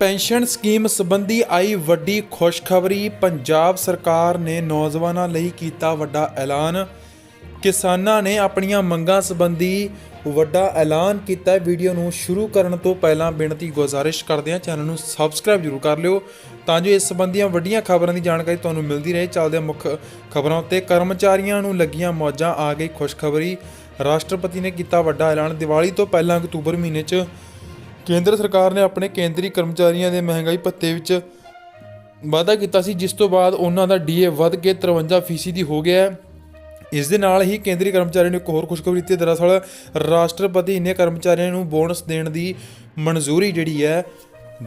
Pension scheme ਸੰਬੰਧੀ ਆਈ ਵੱਡੀ ਖੁਸ਼ਖਬਰੀ ਪੰਜਾਬ ਸਰਕਾਰ ਨੇ ਨੌਜਵਾਨਾਂ ਲਈ ਕੀਤਾ ਵੱਡਾ ਐਲਾਨ। ਕਿਸਾਨਾਂ ਨੇ ਆਪਣੀਆਂ ਮੰਗਾਂ ਸੰਬੰਧੀ ਵੱਡਾ ਐਲਾਨ ਕੀਤਾ। ਵੀਡੀਓ ਨੂੰ ਸ਼ੁਰੂ ਕਰਨ ਤੋਂ ਪਹਿਲਾਂ ਬੇਨਤੀ ਗੁਜ਼ਾਰਿਸ਼ ਕਰਦੇ ਹਾਂ। ਚੈਨਲ ਨੂੰ ਸਬਸਕ੍ਰਾਈਬ ਜ਼ਰੂਰ ਕਰ ਲਿਓ ਤਾਂ ਜੋ ਇਸ ਸੰਬੰਧੀਆਂ ਵੱਡੀਆਂ ਖਬਰਾਂ ਦੀ ਜਾਣਕਾਰੀ ਤੁਹਾਨੂੰ ਮਿਲਦੀ ਰਹੇ। ਚੱਲਦੇ ਮੁੱਖ ਖਬਰਾਂ ਉੱਤੇ। ਕਰਮਚਾਰੀਆਂ ਨੂੰ ਲੱਗੀਆਂ ਮੌਜਾਂ ਆ ਗਈ ਖੁਸ਼ਖਬਰੀ। ਰਾਸ਼ਟਰਪਤੀ ਨੇ ਕੀਤਾ ਵੱਡਾ ਐਲਾਨ। ਦੀਵਾਲੀ ਤੋਂ ਪਹਿਲਾਂ ਅਕਤੂਬਰ ਮਹੀਨੇ 'ਚ ਕੇਂਦਰ ਸਰਕਾਰ ਨੇ ਆਪਣੇ ਕੇਂਦਰੀ ਕਰਮਚਾਰੀਆਂ ਦੇ ਮਹਿੰਗਾਈ ਭੱਤੇ ਵਿੱਚ ਵਾਅਦਾ ਕੀਤਾ ਸੀ, ਜਿਸ ਤੋਂ ਬਾਅਦ ਉਹਨਾਂ ਦਾ ਡੀਏ ਵੱਧ ਕੇ 53% ਦੀ ਹੋ ਗਿਆ ਹੈ। ਇਸ ਦੇ ਨਾਲ ਹੀ ਕੇਂਦਰੀ ਕਰਮਚਾਰੀਆਂ ਨੂੰ ਇੱਕ ਹੋਰ ਖੁਸ਼ਖਬਰੀ ਦਿੱਤੀ ਦਰਅਸਲ, ਰਾਸ਼ਟਰਪਤੀ ਨੇ ਕਰਮਚਾਰੀਆਂ ਨੂੰ ਬੋਨਸ ਦੇਣ ਦੀ ਮਨਜ਼ੂਰੀ ਜਿਹੜੀ ਹੈ,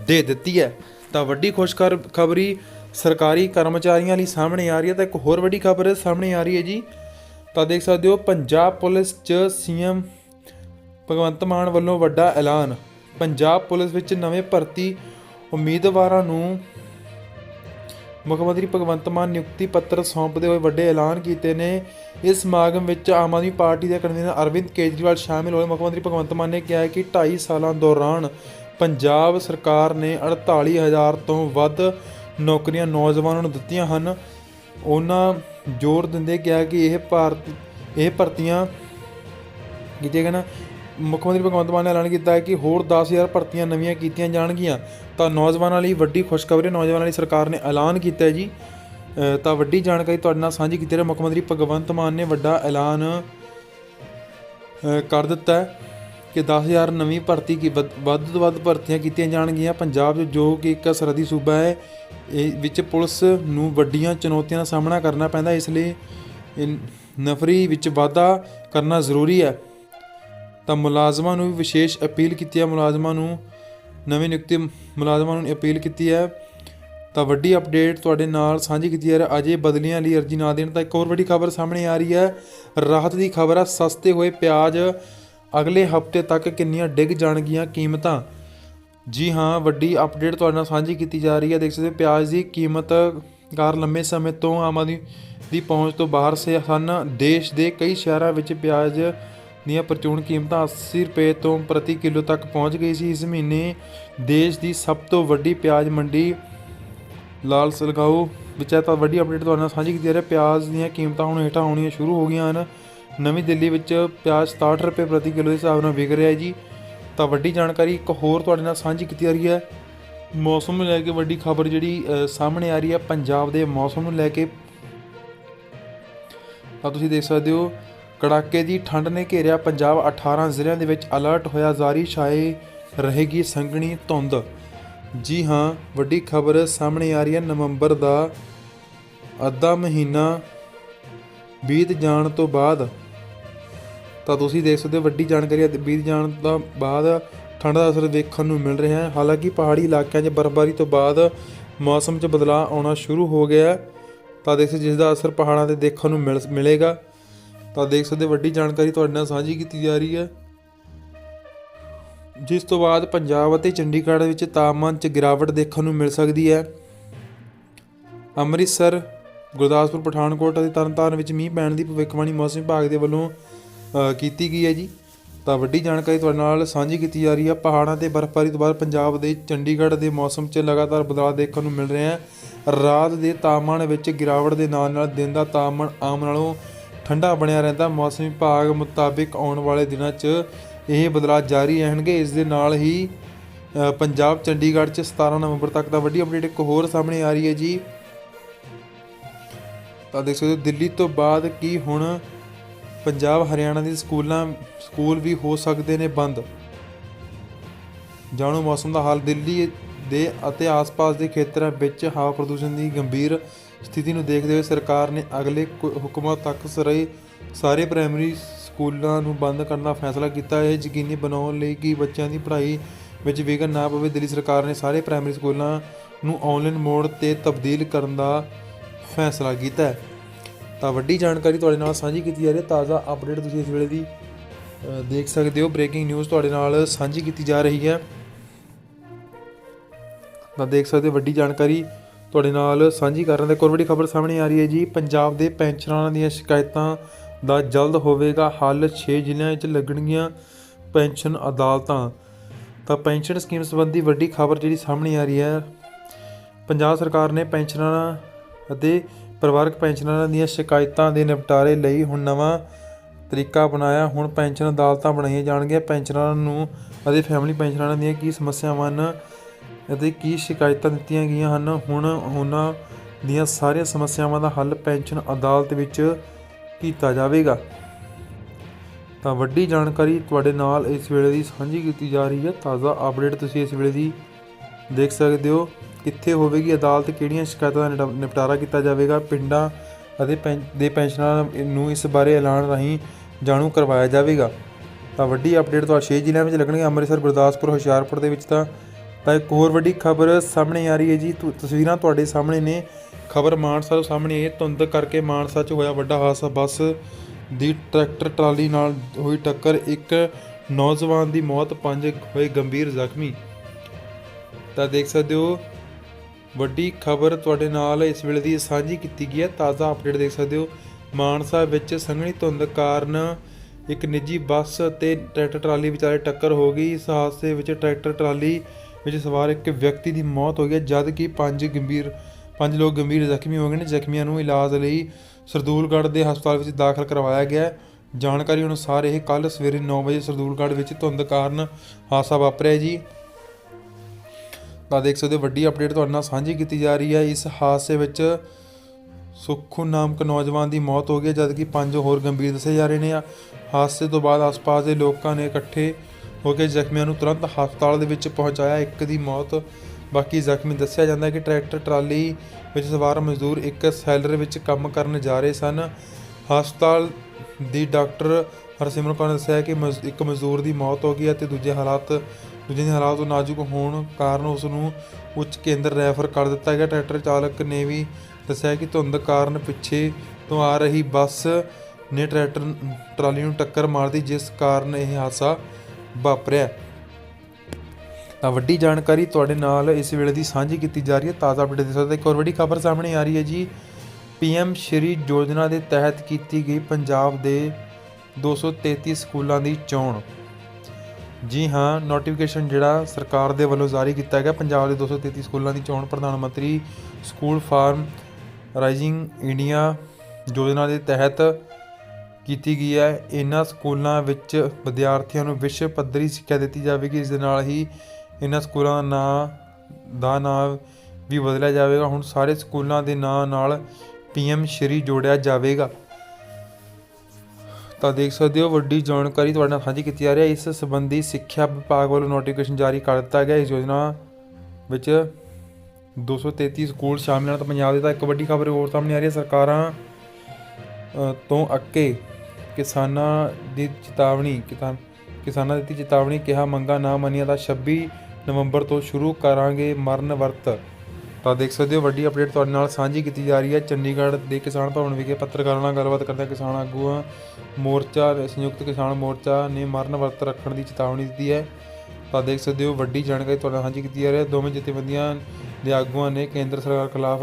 ਦੇ ਦਿੱਤੀ ਹੈ। ਤਾਂ ਵੱਡੀ ਖੁਸ਼ਖਬਰੀ ਸਰਕਾਰੀ ਕਰਮਚਾਰੀਆਂ ਲਈ ਸਾਹਮਣੇ ਆ ਰਹੀ ਹੈ। ਤਾਂ ਇੱਕ ਹੋਰ ਵੱਡੀ ਖਬਰ ਸਾਹਮਣੇ ਆ ਰਹੀ ਹੈ ਜੀ। ਤਾਂ ਦੇਖ ਸਕਦੇ ਹੋ, ਪੰਜਾਬ ਪੁਲਿਸ 'ਚ ਸੀਐਮ ਭਗਵੰਤ ਮਾਨ ਵੱਲੋਂ ਵੱਡਾ ਐਲਾਨ। ਪੰਜਾਬ ਪੁਲਿਸ ਵਿੱਚ ਨਵੇਂ ਭਰਤੀ ਉਮੀਦਵਾਰਾਂ ਨੂੰ ਮੁੱਖ ਮੰਤਰੀ ਭਗਵੰਤ ਮਾਨ ਨਿਯੁਕਤੀ ਪੱਤਰ ਸੌਂਪਦੇ ਹੋਏ ਵੱਡੇ ਐਲਾਨ ਕੀਤੇ ਨੇ। ਇਸ ਸਮਾਗਮ ਵਿੱਚ ਆਮ ਆਦਮੀ ਪਾਰਟੀ ਦੇ ਕਨਵੀਨਰ ਅਰਵਿੰਦ ਕੇਜਰੀਵਾਲ ਸ਼ਾਮਿਲ ਹੋਏ। ਮੁੱਖ ਮੰਤਰੀ ਭਗਵੰਤ ਮਾਨ ਨੇ ਕਿਹਾ ਕਿ 2.5 ਸਾਲਾਂ ਦੌਰਾਨ ਪੰਜਾਬ ਸਰਕਾਰ ਨੇ 48000 ਤੋਂ ਵੱਧ ਨੌਕਰੀਆਂ ਨੌਜਵਾਨਾਂ ਨੂੰ ਦਿੱਤੀਆਂ ਹਨ। ਉਹਨਾਂ ਜ਼ੋਰ ਦਿੰਦੇ ਕਿਹਾ ਕਿ ਇਹ ਭਾਰਤ, ਇਹ ਭਰਤੀਆਂ ਕੀਤੀਆਂ ਗਏ ਮੁੱਖ ਮੰਤਰੀ ਭਗਵੰਤ ਮਾਨ ਨੇ ਐਲਾਨ ਕੀਤਾ ਹੈ ਕਿ ਹੋਰ 10000 ਭਰਤੀਆਂ ਨਵੀਆਂ ਕੀਤੀਆਂ ਜਾਣਗੀਆਂ, ਤਾਂ ਨੌਜਵਾਨਾਂ ਲਈ ਵੱਡੀ ਖੁਸ਼ਖਬਰੀ, ਨੌਜਵਾਨਾਂ ਲਈ ਸਰਕਾਰ ਨੇ ਐਲਾਨ ਕੀਤਾ ਹੈ ਜੀ। ਤਾਂ ਵੱਡੀ ਜਾਣਕਾਰੀ ਤੁਹਾਡੇ ਨਾਲ ਸਾਂਝੀ ਕੀਤੀ ਹੈ ਮੁੱਖ ਮੰਤਰੀ ਭਗਵੰਤ ਮਾਨ ਨੇ ਵੱਡਾ ਐਲਾਨ ਕਰ ਦਿੱਤਾ ਹੈ ਕਿ 10000 ਨਵੀਂ ਭਰਤੀ ਕੀ ਵੱਧ ਵੱਧ ਤੋਂ ਵੱਧ ਭਰਤੀਆਂ ਕੀਤੀਆਂ ਜਾਣਗੀਆਂ। ਪੰਜਾਬ 'ਚ ਜੋ ਕਿ ਇੱਕ ਸਰਹੱਦੀ ਸੂਬਾ ਹੈ, ਇਹ ਵਿੱਚ ਪੁਲਿਸ ਨੂੰ ਵੱਡੀਆਂ ਚੁਣੌਤੀਆਂ ਦਾ ਸਾਹਮਣਾ ਕਰਨਾ ਪੈਂਦਾ ਇਸ ਲਈ ਇਹ ਨਫਰੀ ਵਿੱਚ ਵਾਧਾ ਕਰਨਾ ਜ਼ਰੂਰੀ ਹੈ। ਤਾਂ ਮੁਲਾਜ਼ਮਾਂ ਨੂੰ ਵੀ ਵਿਸ਼ੇਸ਼ ਅਪੀਲ ਕੀਤੀ ਹੈ, ਮੁਲਾਜ਼ਮਾਂ ਨੂੰ, ਨਵੇਂ ਨਿਯੁਕਤੀ ਮੁਲਾਜ਼ਮਾਂ ਨੂੰ ਅਪੀਲ ਕੀਤੀ ਹੈ। ਤਾਂ ਵੱਡੀ ਅਪਡੇਟ ਤੁਹਾਡੇ ਨਾਲ ਸਾਂਝੀ ਕੀਤੀ ਹੈ। ਅਜੇ ਬਦਲੀਆਂ ਲਈ ਅਰਜ਼ੀ ਨਾ ਦੇਣ ਤਾਂ ਇੱਕ ਹੋਰ ਵੱਡੀ ਖਬਰ ਸਾਹਮਣੇ ਆ ਰਹੀ ਹੈ। ਰਾਹਤ ਦੀ ਖਬਰ ਹੈ ਸਸਤੇ ਹੋਏ ਪਿਆਜ਼ ਅਗਲੇ ਹਫ਼ਤੇ ਤੱਕ ਕਿੰਨੀਆਂ ਡਿੱਗ ਜਾਣਗੀਆਂ ਕੀਮਤਾਂ? ਜੀ ਹਾਂ, ਵੱਡੀ ਅਪਡੇਟ ਤੁਹਾਡੇ ਨਾਲ ਸਾਂਝੀ ਕੀਤੀ ਜਾ ਰਹੀ ਹੈ। ਦੇਖ ਸਕਦੇ ਹੋ, ਪਿਆਜ਼ ਦੀ ਕੀਮਤ ਕਾਰ ਲੰਮੇ ਸਮੇਂ ਤੋਂ ਆਮ ਆਦਮੀ ਦੀ ਪਹੁੰਚ ਤੋਂ ਬਾਹਰ ਸੇ ਹਨ। ਦੇਸ਼ ਦੇ ਕਈ ਸ਼ਹਿਰਾਂ ਵਿੱਚ ਪਿਆਜ਼ ਦੀਆਂ ਪ੍ਰਚੂਨ ਕੀਮਤਾਂ 80 ਰੁਪਏ ਤੋਂ ਪ੍ਰਤੀ ਕਿਲੋ ਤੱਕ ਪਹੁੰਚ ਗਈ ਸੀ। ਇਸ ਮਹੀਨੇ ਦੇਸ਼ ਦੀ ਸਭ ਤੋਂ ਵੱਡੀ ਪਿਆਜ਼ ਮੰਡੀ ਲਾਲ ਸਲਗਾਓ ਵਿੱਚ ਹੈ। ਤਾਂ ਵੱਡੀ ਅਪਡੇਟ ਤੁਹਾਡੇ ਨਾਲ ਸਾਂਝੀ ਕੀਤੀ ਜਾ ਰਹੀ ਹੈ। ਪਿਆਜ਼ ਦੀਆਂ ਕੀਮਤਾਂ ਹੁਣ ਹੇਠਾਂ ਆਉਣੀਆਂ ਸ਼ੁਰੂ ਹੋ ਗਈਆਂ ਹਨ। ਨਵੀਂ ਦਿੱਲੀ ਵਿੱਚ ਪਿਆਜ਼ 67 ਰੁਪਏ ਪ੍ਰਤੀ ਕਿਲੋ ਦੇ ਹਿਸਾਬ ਨਾਲ ਵਿਕ ਰਿਹਾ ਹੈ ਜੀ। ਤਾਂ ਵੱਡੀ ਜਾਣਕਾਰੀ ਇੱਕ ਹੋਰ ਤੁਹਾਡੇ ਨਾਲ ਸਾਂਝੀ ਕੀਤੀ ਜਾ ਰਹੀ ਹੈ। ਮੌਸਮ ਨੂੰ ਲੈ ਕੇ ਵੱਡੀ ਖਬਰ ਜਿਹੜੀ ਸਾਹਮਣੇ ਆ ਰਹੀ ਹੈ। ਪੰਜਾਬ ਦੇ ਮੌਸਮ ਨੂੰ ਲੈ ਕੇ। ਤਾਂ ਤੁਸੀਂ ਦੇਖ ਸਕਦੇ ਹੋ ਕੜਾਕੇ ਦੀ ਠੰਡ ਨੇ ਘੇਰਿਆ ਪੰਜਾਬ 18 ਜ਼ਿਲ੍ਹਿਆਂ ਦੇ ਵਿੱਚ ਅਲਰਟ ਹੋਇਆ ਜਾਰੀ ਛਾਏ ਰਹੇਗੀ ਸੰਘਣੀ ਧੁੰਦ। ਜੀ ਹਾਂ ਵੱਡੀ ਖਬਰ ਸਾਹਮਣੇ ਆ ਰਹੀ ਹੈ। ਨਵੰਬਰ ਦਾ ਅੱਧਾ ਮਹੀਨਾ ਬੀਤ ਜਾਣ ਤੋਂ ਬਾਅਦ ਤਾਂ ਤੁਸੀਂ ਦੇਖ ਸਕਦੇ ਹੋ ਵੱਡੀ ਜਾਣਕਾਰੀ ਹੈ, ਬੀਤ ਜਾਣ ਤੋਂ ਬਾਅਦ ਠੰਡ ਦਾ ਅਸਰ ਦੇਖਣ ਨੂੰ ਮਿਲ ਰਿਹਾ ਹੈ। ਹਾਲਾਂਕਿ ਪਹਾੜੀ ਇਲਾਕਿਆਂ 'ਚ ਬਰਫ਼ਬਾਰੀ ਤੋਂ ਬਾਅਦ ਮੌਸਮ 'ਚ ਬਦਲਾਅ ਆਉਣਾ ਸ਼ੁਰੂ ਹੋ ਗਿਆ ਤਾਂ ਦੇਖ ਜਿਸ ਦਾ ਅਸਰ ਪਹਾੜਾਂ ਤੇ ਦੇਖਣ ਨੂੰ ਮਿਲ ਮਿਲੇਗਾ। ਤਾਂ ਦੇਖ ਸਕਦੇ ਵੱਡੀ ਜਾਣਕਾਰੀ ਤੁਹਾਡੇ ਨਾਲ ਸਾਂਝੀ ਕੀਤੀ ਜਾ ਰਹੀ ਹੈ। ਜਿਸ ਤੋਂ ਬਾਅਦ ਪੰਜਾਬ ਅਤੇ ਚੰਡੀਗੜ੍ਹ ਵਿੱਚ ਤਾਪਮਾਨ 'ਚ ਗਿਰਾਵਟ ਦੇਖਣ ਨੂੰ ਮਿਲ ਸਕਦੀ ਹੈ। ਅੰਮ੍ਰਿਤਸਰ, ਗੁਰਦਾਸਪੁਰ, ਪਠਾਨਕੋਟ ਅਤੇ ਤਰਨਤਾਰਨ ਵਿੱਚ ਮੀਂਹ ਪੈਣ ਦੀ ਭਵਿੱਖਬਾਣੀ ਮੌਸਮ ਵਿਭਾਗ ਦੇ ਵੱਲੋਂ ਕੀਤੀ ਗਈ ਹੈ ਜੀ। ਤਾਂ ਵੱਡੀ ਜਾਣਕਾਰੀ ਤੁਹਾਡੇ ਨਾਲ ਸਾਂਝੀ ਕੀਤੀ ਜਾ ਰਹੀ ਹੈ। ਪਹਾੜਾਂ ਤੇ ਬਰਫ਼ਬਾਰੀ ਤੋਂ ਬਾਅਦ ਪੰਜਾਬ ਦੇ ਚੰਡੀਗੜ੍ਹ ਦੇ ਮੌਸਮ 'ਚ ਲਗਾਤਾਰ ਬਦਲਾਅ ਦੇਖਣ ਨੂੰ ਮਿਲ ਰਿਹਾ ਹੈ। ਰਾਤ ਦੇ ਤਾਪਮਾਨ ਵਿੱਚ ਗਿਰਾਵਟ ਦੇ ਨਾਲ ਨਾਲ ਦਿਨ ਦਾ ਤਾਪਮਾਨ ਆਮ ਨਾਲੋਂ ਠੰਡਾ ਬਣਿਆ ਰਹਿੰਦਾ। ਮੌਸਮ ਵਿਭਾਗ ਮੁਤਾਬਿਕ ਆਉਣ ਵਾਲੇ ਦਿਨਾਂ 'ਚ ਇਹ ਬਦਲਾਅ ਜਾਰੀ ਰਹਿਣਗੇ। ਇਸ ਦੇ ਨਾਲ ਹੀ ਪੰਜਾਬ, ਚੰਡੀਗੜ੍ਹ 'ਚ 17 ਨਵੰਬਰ ਤੱਕ ਦਾ ਵੱਡੀ ਅਪਡੇਟ ਇੱਕ ਹੋਰ ਸਾਹਮਣੇ ਆ ਰਹੀ ਹੈ ਜੀ। ਤਾਂ ਦੇਖ ਸਕਦੇ ਹੋ, ਦਿੱਲੀ ਤੋਂ ਬਾਅਦ ਕੀ ਹੁਣ ਪੰਜਾਬ, ਹਰਿਆਣਾ ਦੇ ਸਕੂਲਾਂ, ਸਕੂਲ ਵੀ ਹੋ ਸਕਦੇ ਨੇ ਬੰਦ। ਜਾਣੋ ਮੌਸਮ ਦਾ ਹਾਲ। ਦਿੱਲੀ ਦੇ ਅਤੇ ਆਸ-ਪਾਸ ਦੇ ਖੇਤਰਾਂ ਵਿੱਚ ਹਵਾ ਪ੍ਰਦੂਸ਼ਣ ਦੀ ਗੰਭੀਰ ਸਥਿਤੀ ਨੂੰ ਦੇਖਦੇ ਹੋਏ ਸਰਕਾਰ ਨੇ ਅਗਲੇ ਕੁ- ਹੁਕਮਾਂ ਤੱਕ ਸਾਰੇ ਸਾਰੇ ਪ੍ਰਾਇਮਰੀ ਸਕੂਲਾਂ ਨੂੰ ਬੰਦ ਕਰਨ ਦਾ ਫੈਸਲਾ ਕੀਤਾ। ਹੈ ਯਕੀਨੀ ਬਣਾਉਣ ਲਈ ਕਿ ਬੱਚਿਆਂ ਦੀ ਪੜ੍ਹਾਈ ਵਿੱਚ ਵਿਘਨ ਨਾ ਪਵੇ, ਦਿੱਲੀ ਸਰਕਾਰ ਨੇ ਸਾਰੇ ਪ੍ਰਾਇਮਰੀ ਸਕੂਲਾਂ ਨੂੰ ਆਨਲਾਈਨ ਮੋਡ ਤੇ ਤਬਦੀਲ ਕਰਨ ਦਾ ਫੈਸਲਾ ਕੀਤਾ ਹੈ। ਤਾਂ ਵੱਡੀ ਜਾਣਕਾਰੀ ਤੁਹਾਡੇ ਨਾਲ ਸਾਂਝੀ ਕੀਤੀ ਜਾ ਰਹੀ ਹੈ। ਤਾਜ਼ਾ ਅਪਡੇਟ ਤੁਸੀਂ ਇਸ ਵੇਲੇ ਦੀ ਦੇਖ ਸਕਦੇ ਹੋ। ਬ੍ਰੇਕਿੰਗ ਨਿਊਜ਼ ਤੁਹਾਡੇ ਨਾਲ ਸਾਂਝੀ ਕੀਤੀ ਜਾ ਰਹੀ ਹੈ। ਤਾਂ ਦੇਖ ਸਕਦੇ ਹੋ ਵੱਡੀ ਜਾਣਕਾਰੀ। ਤੁਹਾਡੇ ਨਾਲ ਸਾਂਝੀ ਕਰਨ ਦੇ ਇੱਕ ਹੋਰ ਵੱਡੀ ਖਬਰ ਸਾਹਮਣੇ ਆ ਰਹੀ ਹੈ ਜੀ। ਪੰਜਾਬ ਦੇ ਪੈਨਸ਼ਨਰਾਂ ਦੀਆਂ ਸ਼ਿਕਾਇਤਾਂ ਦਾ ਜਲਦ ਹੋਵੇਗਾ ਹੱਲ। 6 ਜ਼ਿਲ੍ਹਿਆਂ ਵਿੱਚ ਲੱਗਣਗੀਆਂ ਪੈਨਸ਼ਨ ਅਦਾਲਤਾਂ। ਤਾਂ ਪੈਨਸ਼ਨ ਸਕੀਮ ਸੰਬੰਧੀ ਵੱਡੀ ਖਬਰ ਜਿਹੜੀ ਸਾਹਮਣੇ ਆ ਰਹੀ ਹੈ, ਪੰਜਾਬ ਸਰਕਾਰ ਨੇ ਪੈਨਸ਼ਨਰਾਂ ਅਤੇ ਪਰਿਵਾਰਕ ਪੈਨਸ਼ਨਰਾਂ ਦੀਆਂ ਸ਼ਿਕਾਇਤਾਂ ਦੇ ਨਿਪਟਾਰੇ ਲਈ ਹੁਣ ਨਵਾਂ ਤਰੀਕਾ ਅਪਣਾਇਆ ਹੁਣ ਪੈਨਸ਼ਨ ਅਦਾਲਤਾਂ ਬਣਾਈਆਂ ਜਾਣਗੀਆਂ। ਪੈਨਸ਼ਨਰਾਂ ਨੂੰ ਅਤੇ ਫੈਮਿਲੀ ਪੈਨਸ਼ਨਰਾਂ ਦੀਆਂ ਕੀ ਸਮੱਸਿਆਵਾਂ ਹਨ ਅਤੇ ਕੀ ਸ਼ਿਕਾਇਤਾਂ ਦਿੱਤੀਆਂ ਗਈਆਂ ਹਨ? ਹੁਣ ਉਹਨਾਂ ਦੀਆਂ ਸਾਰੀਆਂ ਸਮੱਸਿਆਵਾਂ ਦਾ ਹੱਲ ਪੈਨਸ਼ਨ ਅਦਾਲਤ ਵਿੱਚ ਕੀਤਾ ਜਾਵੇਗਾ। ਤਾਂ ਵੱਡੀ ਜਾਣਕਾਰੀ ਤੁਹਾਡੇ ਨਾਲ ਇਸ ਵੇਲੇ ਦੀ ਸਾਂਝੀ ਕੀਤੀ ਜਾ ਰਹੀ ਹੈ। ਤਾਜ਼ਾ ਅਪਡੇਟ ਤੁਸੀਂ ਇਸ ਵੇਲੇ ਦੀ ਦੇਖ ਸਕਦੇ ਹੋ। ਕਿੱਥੇ ਹੋਵੇਗੀ ਅਦਾਲਤ? ਕਿਹੜੀਆਂ ਸ਼ਿਕਾਇਤਾਂ ਦਾ ਨਿਟ- ਨਿਪਟਾਰਾ ਕੀਤਾ ਜਾਵੇਗਾ? ਪਿੰਡਾਂ ਅਤੇ ਪੈਨ, ਦੇ ਪੈਨਸ਼ਨਰਾਂ ਨੂੰ ਇਸ ਬਾਰੇ ਐਲਾਨ ਰਾਹੀਂ ਜਾਣੂ ਕਰਵਾਇਆ ਜਾਵੇਗਾ। ਤਾਂ ਵੱਡੀ ਅਪਡੇਟ ਤੁਹਾਡੇ 6 ਜ਼ਿਲ੍ਹਿਆਂ ਵਿੱਚ ਲੱਗਣਗੇ। ਅੰਮ੍ਰਿਤਸਰ, ਗੁਰਦਾਸਪੁਰ, ਹੁਸ਼ਿਆਰਪੁਰ ਦੇ ਵਿੱਚ ਤਾਂ ਤਾਂ ਇੱਕ ਹੋਰ ਵੱਡੀ ਖਬਰ ਸਾਹਮਣੇ ਆ ਰਹੀ ਹੈ ਜੀ। ਤਸਵੀਰਾਂ ਤੁਹਾਡੇ ਸਾਹਮਣੇ ਨੇ। ਖਬਰ ਮਾਨਸਾ ਤੋਂ ਸਾਹਮਣੇ ਇਹ ਧੁੰਦ ਕਰਕੇ ਮਾਨਸਾ 'ਚ ਹੋਇਆ ਵੱਡਾ ਹਾਦਸਾ। ਬੱਸ ਦੀ ਟਰੈਕਟਰ ਟਰਾਲੀ ਨਾਲ ਹੋਈ ਟੱਕਰ। ਇੱਕ ਨੌਜਵਾਨ ਦੀ ਮੌਤ, ਪੰਜ ਹੋਏ ਗੰਭੀਰ ਜ਼ਖਮੀ। ਤਾਂ ਦੇਖ ਸਕਦੇ ਹੋ, ਵੱਡੀ ਖਬਰ ਤੁਹਾਡੇ ਨਾਲ ਇਸ ਵੇਲੇ ਦੀ ਸਾਂਝੀ ਕੀਤੀ ਗਈ ਹੈ। ਤਾਜ਼ਾ ਅਪਡੇਟ ਦੇਖ ਸਕਦੇ ਹੋ। ਮਾਨਸਾ ਵਿੱਚ ਸੰਘਣੀ ਧੁੰਦ ਕਾਰਨ ਇੱਕ ਨਿੱਜੀ ਬੱਸ ਅਤੇ ਟਰੈਕਟਰ ਟਰਾਲੀ ਵਿਚਾਲੇ ਟੱਕਰ ਹੋ ਗਈ। ਇਸ ਹਾਦਸੇ ਵਿੱਚ ਟਰੈਕਟਰ ਟਰਾਲੀ ਵਿੱਚ ਸਵਾਰ ਇੱਕ ਵਿਅਕਤੀ ਦੀ ਮੌਤ ਹੋ ਗਈ ਹੈ, ਜਦ ਕਿ ਪੰਜ ਗੰਭੀਰ ਪੰਜ ਲੋਕ ਗੰਭੀਰ ਜ਼ਖਮੀ ਹੋ ਗਏ ਨੇ। ਜ਼ਖਮੀਆਂ ਨੂੰ ਇਲਾਜ ਲਈ ਸਰਦੂਲਗੜ੍ਹ ਦੇ ਹਸਪਤਾਲ ਵਿੱਚ ਦਾਖਲ ਕਰਵਾਇਆ ਗਿਆ ਹੈ। ਜਾਣਕਾਰੀ ਅਨੁਸਾਰ ਇਹ ਕੱਲ ਸਵੇਰੇ 9 ਵਜੇ ਸਰਦੂਲਗੜ੍ਹ ਵਿੱਚ ਧੁੰਦ ਕਾਰਨ ਹਾਦਸਾ ਵਾਪਰਿਆ ਜੀ। ਤਾਂ ਦੇਖ ਸਕਦੇ ਹੋ ਵੱਡੀ ਅਪਡੇਟ ਤੁਹਾਡੇ ਨਾਲ ਸਾਂਝੀ ਕੀਤੀ ਜਾ ਰਹੀ ਹੈ। ਇਸ ਹਾਦਸੇ ਵਿੱਚ ਸੁਖੂ ਨਾਮਕ ਨੌਜਵਾਨ ਦੀ ਮੌਤ ਹੋ ਗਈ ਹੈ, ਜਦਕਿ ਪੰਜ ਹੋਰ ਗੰਭੀਰ ਦੱਸੇ ਜਾ ਰਹੇ ਨੇ। ਹਾਦਸੇ ਤੋਂ ਬਾਅਦ ਆਸ-ਪਾਸ ਦੇ ਲੋਕਾਂ ਨੇ ਇਕੱਠੇ ਹੋ ਕੇ ਜ਼ਖਮੀਆਂ ਨੂੰ ਤੁਰੰਤ ਹਸਪਤਾਲ ਦੇ ਵਿੱਚ ਪਹੁੰਚਾਇਆ। ਇੱਕ ਦੀ ਮੌਤ। ਬਾਕੀ ਜ਼ਖਮੀ ਦੱਸਿਆ ਜਾਂਦਾ ਹੈ ਕਿ ਟਰੈਕਟਰ ਟਰਾਲੀ ਵਿੱਚ ਸਵਾਰ ਮਜ਼ਦੂਰ ਇੱਕ ਸੈਲਰ ਵਿੱਚ ਕੰਮ ਕਰਨ ਜਾ ਰਹੇ ਸਨ। ਹਸਪਤਾਲ ਦੀ ਡਾਕਟਰ ਹਰਸਿਮਰਨ ਕੌਰ ਨੇ ਦੱਸਿਆ ਕਿ ਮਜ਼- ਇੱਕ ਮਜ਼ਦੂਰ ਦੀ ਮੌਤ ਹੋ ਗਈ ਅਤੇ ਦੂਜੇ ਹਾਲਾਤ, ਦੂਜੇ ਦੇ ਹਾਲਾਤ ਨਾਜ਼ੁਕ ਹੋਣ ਕਾਰਨ ਉਸ ਨੂੰ ਉੱਚ ਕੇਂਦਰ ਰੈਫਰ ਕਰ ਦਿੱਤਾ ਗਿਆ। ਟਰੈਕਟਰ ਚਾਲਕ ਨੇ ਵੀ ਦੱਸਿਆ ਕਿ ਧੁੰਦ ਕਾਰਨ ਪਿੱਛੇ ਤੋਂ ਆ ਰਹੀ ਬੱਸ ਨੇ ਟਰੈਕਟਰ, ਟਰਾਲੀ ਨੂੰ ਟੱਕਰ ਮਾਰਦੀ ਜਿਸ ਕਾਰਨ ਇਹ ਹਾਦਸਾ ਵਾਪਰਿਆ ਤਾਂ ਵੱਡੀ ਜਾਣਕਾਰੀ ਤੁਹਾਡੇ ਨਾਲ ਇਸ ਵੇਲੇ ਦੀ ਸਾਂਝੀ ਕੀਤੀ ਜਾ ਰਹੀ ਹੈ, ਤਾਜ਼ਾ ਅਪਡੇਟ ਦੇ ਸਕਦੇ ਇੱਕ ਹੋਰ ਵੱਡੀ ਖਬਰ ਸਾਹਮਣੇ ਆ ਰਹੀ ਹੈ ਜੀ। ਪੀਐਮ ਸ਼੍ਰੀ ਯੋਜਨਾ ਦੇ ਤਹਿਤ ਕੀਤੀ ਗਈ ਪੰਜਾਬ ਦੇ 233 ਸਕੂਲਾਂ ਦੀ ਚੋਣ। ਜੀ ਹਾਂ ਨੋਟੀਫਿਕੇਸ਼ਨ ਜਿਹੜਾ ਸਰਕਾਰ ਦੇ ਵੱਲੋਂ ਜਾਰੀ ਕੀਤਾ ਗਿਆ, ਪੰਜਾਬ ਦੇ 233 ਸਕੂਲਾਂ ਦੀ ਚੋਣ। ਪ੍ਰਧਾਨ ਮੰਤਰੀ ਸਕੂਲ ਫਾਰਮ ਰਾਈਜ਼ਿੰਗ ਇੰਡੀਆ ਯੋਜਨਾ ਦੇ ਤਹਿਤ ਕੀਤੀ ਗਈ ਹੈ। ਇਹਨਾਂ ਸਕੂਲਾਂ ਵਿੱਚ ਵਿਦਿਆਰਥੀਆਂ ਨੂੰ ਵਿਸ਼ਵ ਪੱਧਰੀ ਸਿੱਖਿਆ ਦਿੱਤੀ ਜਾਵੇਗੀ। ਇਸ ਦੇ ਨਾਲ ਹੀ ਇਹਨਾਂ ਸਕੂਲਾਂ ਦਾ ਨਾਂ ਦਾ ਨਾਂ ਵੀ ਬਦਲਿਆ ਜਾਵੇਗਾ। ਹੁਣ ਸਾਰੇ ਸਕੂਲਾਂ ਦੇ ਨਾਂ ਨਾਲ ਪੀਐਮ ਸ਼੍ਰੀ ਜੋੜਿਆ ਜਾਵੇਗਾ। ਤਾਂ ਦੇਖ ਸਕਦੇ ਹੋ, ਵੱਡੀ ਜਾਣਕਾਰੀ ਤੁਹਾਡੇ ਨਾਲ ਸਾਂਝੀ ਕੀਤੀ ਜਾ ਰਹੀ ਹੈ। ਇਸ ਸੰਬੰਧੀ ਸਿੱਖਿਆ ਵਿਭਾਗ ਵੱਲੋਂ ਨੋਟੀਫਿਕੇਸ਼ਨ ਜਾਰੀ ਕਰ ਦਿੱਤਾ ਗਿਆ। ਇਸ ਯੋਜਨਾ ਵਿੱਚ 233 ਸਕੂਲ ਸ਼ਾਮਿਲ ਹਨ। ਤਾਂ ਪੰਜਾਬ ਦੇ ਤਾਂ ਇੱਕ ਵੱਡੀ ਖਬਰ ਹੋਰ ਸਾਹਮਣੇ ਆ ਰਹੀ ਹੈ। ਸਰਕਾਰਾਂ ਤੋਂ ਅੱਕੇ ਕਿਸਾਨਾਂ ਦੀ ਚੇਤਾਵਨੀ, ਕਿਸਾਨ ਕਿਸਾਨਾਂ ਦੀ ਦਿੱਤੀ ਚੇਤਾਵਨੀ ਕਿਹਾ, ਮੰਗਾ ਨਾ ਮੰਨੀਆਂ ਤਾਂ 26 ਨਵੰਬਰ ਤੋਂ ਸ਼ੁਰੂ ਕਰਾਂਗੇ ਮਰਨ ਵਰਤ। ਤਾਂ ਦੇਖ ਸਕਦੇ ਹੋ, ਵੱਡੀ ਅਪਡੇਟ ਤੁਹਾਡੇ ਨਾਲ ਸਾਂਝੀ ਕੀਤੀ ਜਾ ਰਹੀ ਹੈ। ਚੰਡੀਗੜ੍ਹ ਦੇ ਕਿਸਾਨ ਭਵਨ ਵਿਖੇ ਪੱਤਰਕਾਰਾਂ ਨਾਲ ਗੱਲਬਾਤ ਕਰਦਿਆਂ ਕਿਸਾਨ ਆਗੂਆਂ, ਮੋਰਚਾ, ਸੰਯੁਕਤ ਕਿਸਾਨ ਮੋਰਚਾ ਨੇ ਮਰਨ ਵਰਤ ਰੱਖਣ ਦੀ ਚੇਤਾਵਨੀ ਦਿੱਤੀ ਹੈ। ਤਾਂ ਦੇਖ ਸਕਦੇ ਹੋ, ਵੱਡੀ ਜਾਣਕਾਰੀ ਤੁਹਾਡੇ ਨਾਲ ਸਾਂਝੀ ਕੀਤੀ ਜਾ ਰਹੀ ਹੈ। ਦੋਵੇਂ ਜਥੇਬੰਦੀਆਂ ਦੇ ਆਗੂਆਂ ਨੇ ਕੇਂਦਰ ਸਰਕਾਰ ਖਿਲਾਫ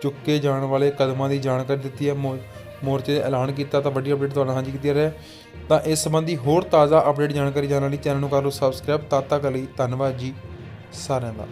ਚੁੱਕੇ ਜਾਣ ਵਾਲੇ ਕਦਮਾਂ ਦੀ ਜਾਣਕਾਰੀ ਦਿੱਤੀ ਹੈ। ਮੋ- ਮੋਰਚੇ ਦਾ ਐਲਾਨ ਕੀਤਾ ਤਾਂ ਵੱਡੀ ਅਪਡੇਟ ਤੁਹਾਡੇ ਹਾਂਜੀ ਕੀਤੀ ਜਾ ਤਾਂ ਇਸ ਸੰਬੰਧੀ ਹੋਰ ਤਾਜ਼ਾ ਅਪਡੇਟ ਜਾਣਕਾਰੀ ਜਾਣਨ ਲਈ ਚੈਨਲ ਨੂੰ ਕਰ ਲਓ ਸਬਸਕ੍ਰਾਈਬ। ਤਦ ਤੱਕ ਲਈ ਧੰਨਵਾਦ ਜੀ। ਸਾਰਿਆਂ ਦਾ।